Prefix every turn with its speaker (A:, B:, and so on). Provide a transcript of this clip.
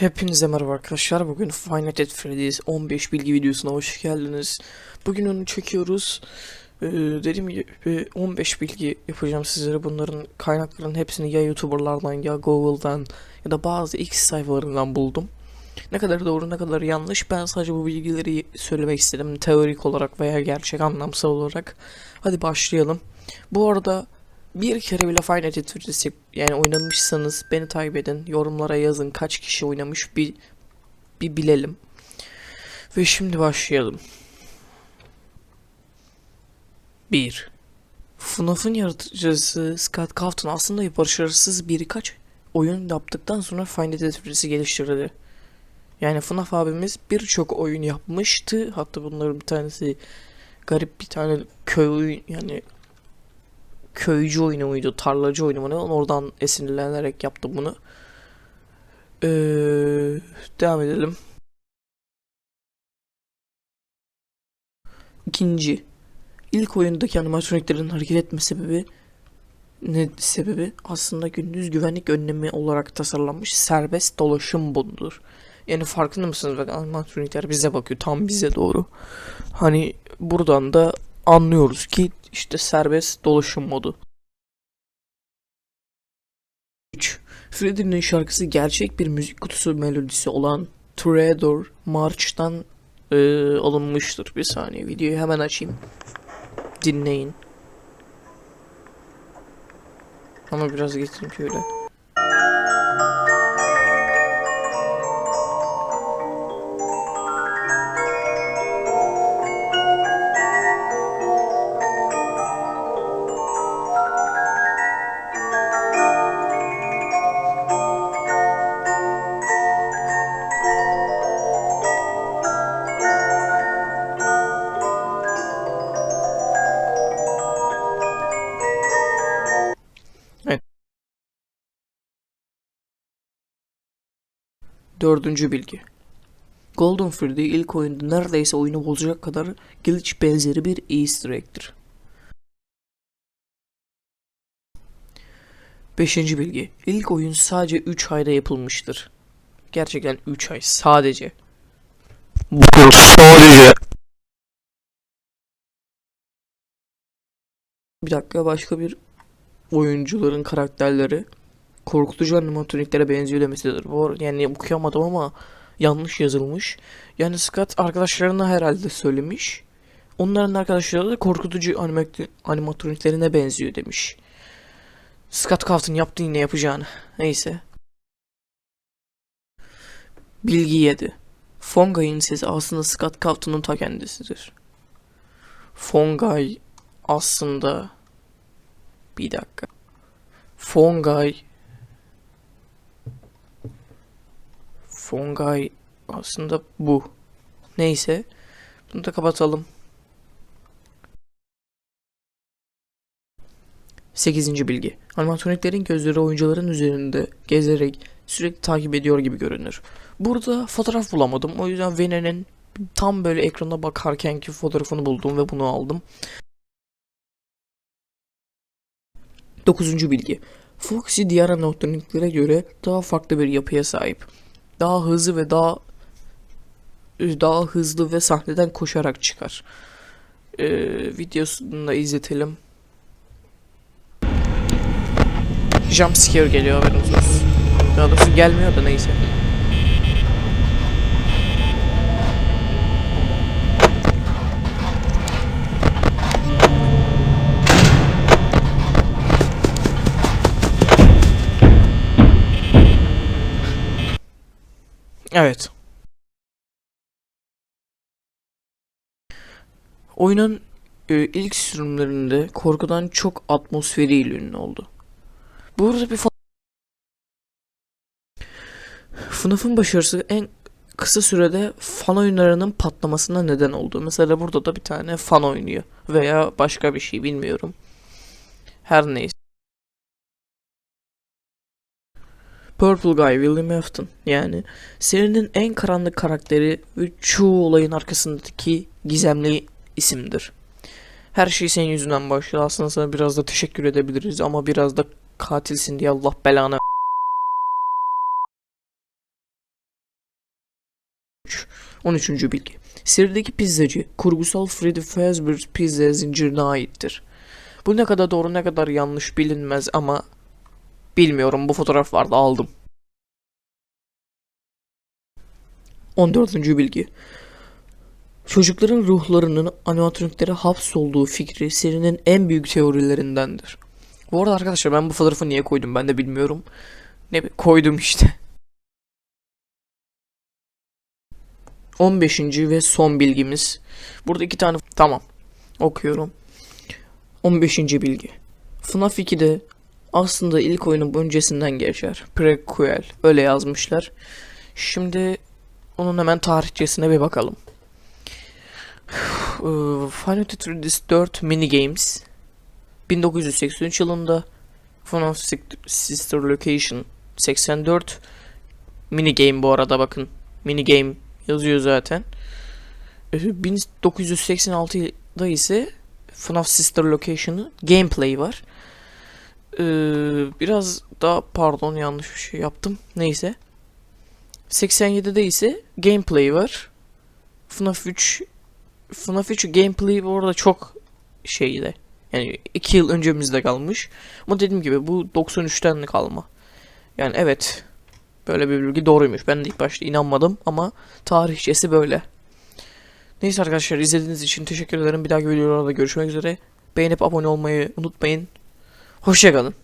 A: Hepinize merhaba arkadaşlar. Bugün Five Nights Freddy's 15 bilgi videosuna hoş geldiniz. Bugün onu çekiyoruz. Ee, dediğim gibi 15 bilgi yapacağım sizlere. Bunların kaynaklarının hepsini ya YouTuber'lardan ya Google'dan ya da bazı X sayfalarından buldum. Ne kadar doğru ne kadar yanlış ben sadece bu bilgileri söylemek istedim. Teorik olarak veya gerçek anlamsal olarak. Hadi başlayalım. Bu arada bir kere bile at Freddy's yani oynamışsanız beni takip edin. Yorumlara yazın kaç kişi oynamış bir bir bilelim. Ve şimdi başlayalım. 1. FNAF'ın yaratıcısı Scott Cawthon aslında başarısız birkaç oyun yaptıktan sonra at Freddy's'i geliştirdi. Yani FNAF abimiz birçok oyun yapmıştı. Hatta bunların bir tanesi garip bir tane köy yani köycü oyunu muydu, tarlacı oyunu mu ne? Oradan esinlenerek yaptı bunu. Ee, devam edelim. İkinci. İlk oyundaki animatroniklerin hareket etme sebebi ne sebebi aslında gündüz güvenlik önlemi olarak tasarlanmış serbest dolaşım bonudur. Yani farkında mısınız? Bak animatronikler bize bakıyor. Tam bize doğru. Hani buradan da anlıyoruz ki işte serbest dolaşım modu. 3. Freddy'nin şarkısı gerçek bir müzik kutusu melodisi olan Toreador March'tan e, alınmıştır. Bir saniye videoyu hemen açayım. Dinleyin. Ama biraz getireyim şöyle. Dördüncü bilgi. Golden Freddy ilk oyunda neredeyse oyunu bozacak kadar glitch benzeri bir easter egg'tir. Beşinci bilgi. İlk oyun sadece 3 ayda yapılmıştır. Gerçekten 3 ay sadece.
B: Bakın sadece
A: Bir dakika başka bir oyuncuların karakterleri korkutucu animatroniklere benziyor demesidir. Bu yani okuyamadım ama yanlış yazılmış. Yani Scott arkadaşlarına herhalde söylemiş. Onların arkadaşları da korkutucu animat- animatroniklerine benziyor demiş. Scott Cawthon yaptı yine yapacağını. Neyse. Bilgi 7. Fongai'nin sesi aslında Scott Cawthon'un ta kendisidir. Fongai aslında bir dakika. Fongai Fongai aslında bu. Neyse. Bunu da kapatalım. 8. bilgi. Animatroniklerin gözleri oyuncuların üzerinde gezerek sürekli takip ediyor gibi görünür. Burada fotoğraf bulamadım. O yüzden Vene'nin tam böyle ekrana bakarkenki fotoğrafını buldum ve bunu aldım. 9. bilgi. Foxy diğer animatroniklere göre daha farklı bir yapıya sahip. Daha hızlı ve daha daha hızlı ve sahneden koşarak çıkar. Ee, videosunu da izletelim. Jump scare geliyor haberiniz olsun. Daha doğrusu gelmiyor da neyse. Evet. Oyunun e, ilk sürümlerinde korkudan çok atmosferiyle ünlü oldu. Burada bir FNAF'ın başarısı en kısa sürede fan oyunlarının patlamasına neden oldu. Mesela burada da bir tane fan oynuyor veya başka bir şey bilmiyorum. Her neyse. Purple Guy William Afton yani serinin en karanlık karakteri ve çoğu olayın arkasındaki gizemli isimdir. Her şey senin yüzünden başladı. Aslında sana biraz da teşekkür edebiliriz ama biraz da katilsin diye Allah belanı 13. bilgi. Serideki pizzacı kurgusal Freddy Fazbear pizza zincirine aittir. Bu ne kadar doğru ne kadar yanlış bilinmez ama bilmiyorum bu fotoğraf vardı aldım. 14. bilgi. Çocukların ruhlarının animatroniklere hapsolduğu fikri serinin en büyük teorilerindendir. Bu arada arkadaşlar ben bu fotoğrafı niye koydum ben de bilmiyorum. Ne koydum işte. 15. ve son bilgimiz. Burada iki tane tamam. Okuyorum. 15. bilgi. FNAF 2'de aslında ilk oyunun öncesinden geçer. Prequel. Öyle yazmışlar. Şimdi onun hemen tarihçesine bir bakalım. Eee, Final Fantasy 4 Mini Games 1983 yılında Six- Sister Location 84 Mini Game bu arada bakın. Mini Game yazıyor zaten. Ee, 1986'da ise FNAF Sister Location'ı gameplay var. Ee, biraz daha pardon yanlış bir şey yaptım. Neyse. 87'de ise gameplay var. FNAF 3 FNAF 3 gameplay bu arada çok şeyde. Yani 2 yıl öncemizde kalmış. Ama dediğim gibi bu 93'ten kalma. Yani evet. Böyle bir bilgi doğruymuş. Ben de ilk başta inanmadım ama tarihçesi böyle. Neyse arkadaşlar izlediğiniz için teşekkür ederim. Bir dahaki videolarda görüşmek üzere. Beğenip abone olmayı unutmayın. Hoşçakalın.